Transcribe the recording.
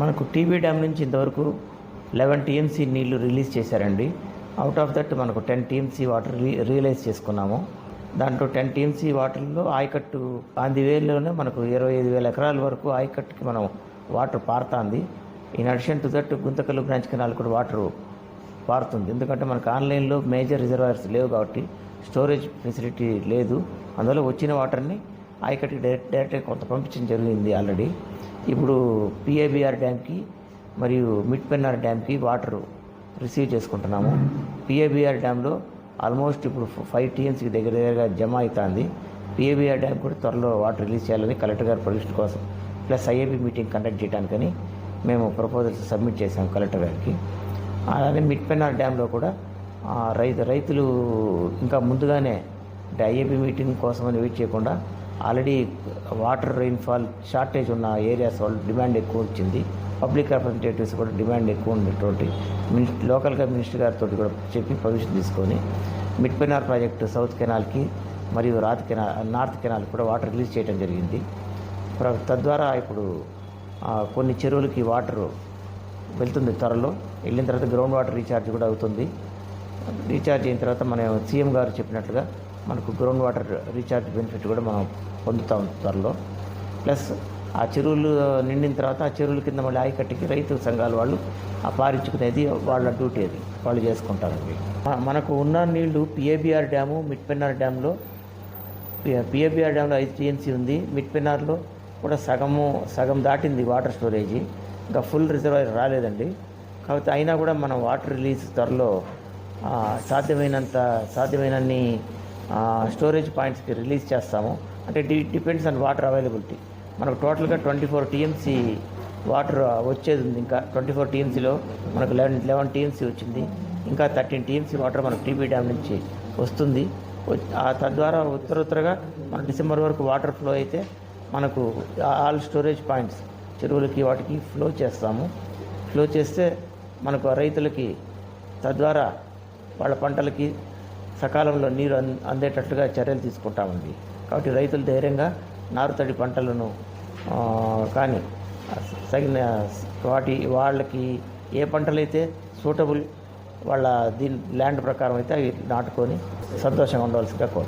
మనకు TB dam నుంచి ఇంతవరకు లెవెన్ టీఎంసీ నీళ్ళు రిలీజ్ చేశారండి. అవుట్ ఆఫ్ దట్ మనకు టెన్ టీఎంసీ వాటర్ రి రియలైజ్ చేసుకున్నాము. దాంట్లో టెన్ టీఎంసీ వాటర్లో ఆయకట్టు ఆంది వేలోనే మనకు ఇరవై ఐదు వేల ఎకరాల వరకు ఆయకట్టుకి మనం వాటర్ పారుతుంది. In addition to that Guntakal branch canal కూడా వాటర్ పారుతుంది. ఎందుకంటే మనకు ఆన్లైన్లో మేజర్ రిజర్వాయర్స్ లేవు కాబట్టి స్టోరేజ్ ఫెసిలిటీ లేదు. అందువల్ల వచ్చిన వాటర్ని ఆ ఇక్కడికి డైరెక్ట్ డైరెక్ట్గా కొంత పంపించడం జరిగింది ఆల్రెడీ. ఇప్పుడు పిఏబిఆర్ డ్యామ్కి మరియు మిడ్ పెన్నార్ డ్యామ్కి వాటర్ రిసీవ్ చేసుకుంటున్నాము. పిఏబిఆర్ డ్యామ్లో ఆల్మోస్ట్ ఇప్పుడు ఫైవ్ టీఎంసీకి దగ్గర దగ్గరగా జమ అవుతుంది. పిఏబిఆర్ డ్యామ్ కూడా త్వరలో వాటర్ రిలీజ్ చేయాలని కలెక్టర్ గారి పర్మిషన్ కోసం ప్లస్ ఐఏబీ మీటింగ్ కండక్ట్ చేయడానికని మేము ప్రపోజల్స్ సబ్మిట్ చేసాం కలెక్టర్ గారికి. అలానే మిడ్ పెన్నార్ డ్యాంలో కూడా రైతు రైతులు ఇంకా ముందుగానే అంటే ఐఏబీ మీటింగ్ కోసమని వెయిట్ చేయకుండా ఆల్రెడీ వాటర్ రెయిన్ఫాల్ షార్టేజ్ ఉన్న ఏరియాస్ వాళ్ళు డిమాండ్ ఎక్కువ వచ్చింది. పబ్లిక్ రిప్రజెంటేటివ్స్ కూడా డిమాండ్ ఎక్కువ ఉండేటువంటి మినిస్టర్ లోకల్గా మినిస్టర్ గారితో కూడా చెప్పి పర్మిషన్ తీసుకొని మిడ్ పెన్నార్ ప్రాజెక్టు సౌత్ కెనాల్కి మరియు రాత్ కెనాల్ నార్త్ కెనాల్ కూడా వాటర్ రిలీజ్ చేయడం జరిగింది. తద్వారా ఇప్పుడు కొన్ని చెరువులకి వాటర్ వెళ్తుంది త్వరలో. వెళ్ళిన తర్వాత గ్రౌండ్ వాటర్ రీఛార్జ్ కూడా అవుతుంది. రీఛార్జ్ అయిన తర్వాత మనం సీఎం గారు చెప్పినట్లుగా మనకు గ్రౌండ్ వాటర్ రీఛార్జ్ బెనిఫిట్ కూడా మనం పొందుతాం త్వరలో. ప్లస్ ఆ చెరువులు నిండిన తర్వాత ఆ చెరువుల కింద మళ్ళీ ఆయకట్టుకి రైతు సంఘాల వాళ్ళు ఆ పారించుకునేది వాళ్ళ డ్యూటీ అది. వాళ్ళు చేసుకుంటారండి. మనకు ఉన్న నీళ్ళు పిఏబిఆర్ డ్యాము మిట్పెన్నార్ డ్యాంలో పిఏబిఆర్ డ్యాంలో ఐదు టీఎంసీ ఉంది. మిట్పెన్నార్లో కూడా సగము సగం దాటింది వాటర్ స్టోరేజీ. ఇంకా ఫుల్ రిజర్వాయర్ రాలేదండి. కాకపోతే అయినా కూడా మనం వాటర్ రిలీజ్ త్వరలో సాధ్యమైనంత సాధ్యమైనన్ని స్టోరేజ్ పాయింట్స్కి రిలీజ్ చేస్తాము. అంటే D depends on water availability మనకు టోటల్గా ట్వంటీ ఫోర్ టీఎంసీ వాటర్ వచ్చేది ఉంది. ఇంకా ట్వంటీ ఫోర్ టీఎంసీలో మనకు లెవెన్ లెవెన్ టీఎంసీ వచ్చింది. ఇంకా థర్టీన్ టీఎంసీ వాటర్ మనకు టీబీ డ్యామ్ నుంచి వస్తుంది. ఆ తద్వారా ఉత్తర ఉత్తరగా మన డిసెంబర్ వరకు వాటర్ ఫ్లో అయితే మనకు ఆల్ స్టోరేజ్ పాయింట్స్ చెరువులకి వాటికి ఫ్లో చేస్తాము. ఫ్లో చేస్తే మనకు ఆ రైతులకి తద్వారా వాళ్ళ పంటలకి సకాలంలో నీరు అన్ అందేటట్లుగా చర్యలు తీసుకుంటామండి కాబట్టి రైతులు ధైర్యంగా నారుతడి పంటలను కానీ తగిన వాటి వాళ్ళకి ఏ పంటలైతే సూటబుల్ వాళ్ళ దీని ల్యాండ్ ప్రకారం అయితే అవి నాటుకొని సంతోషంగా ఉండవలసిందిగా కోరు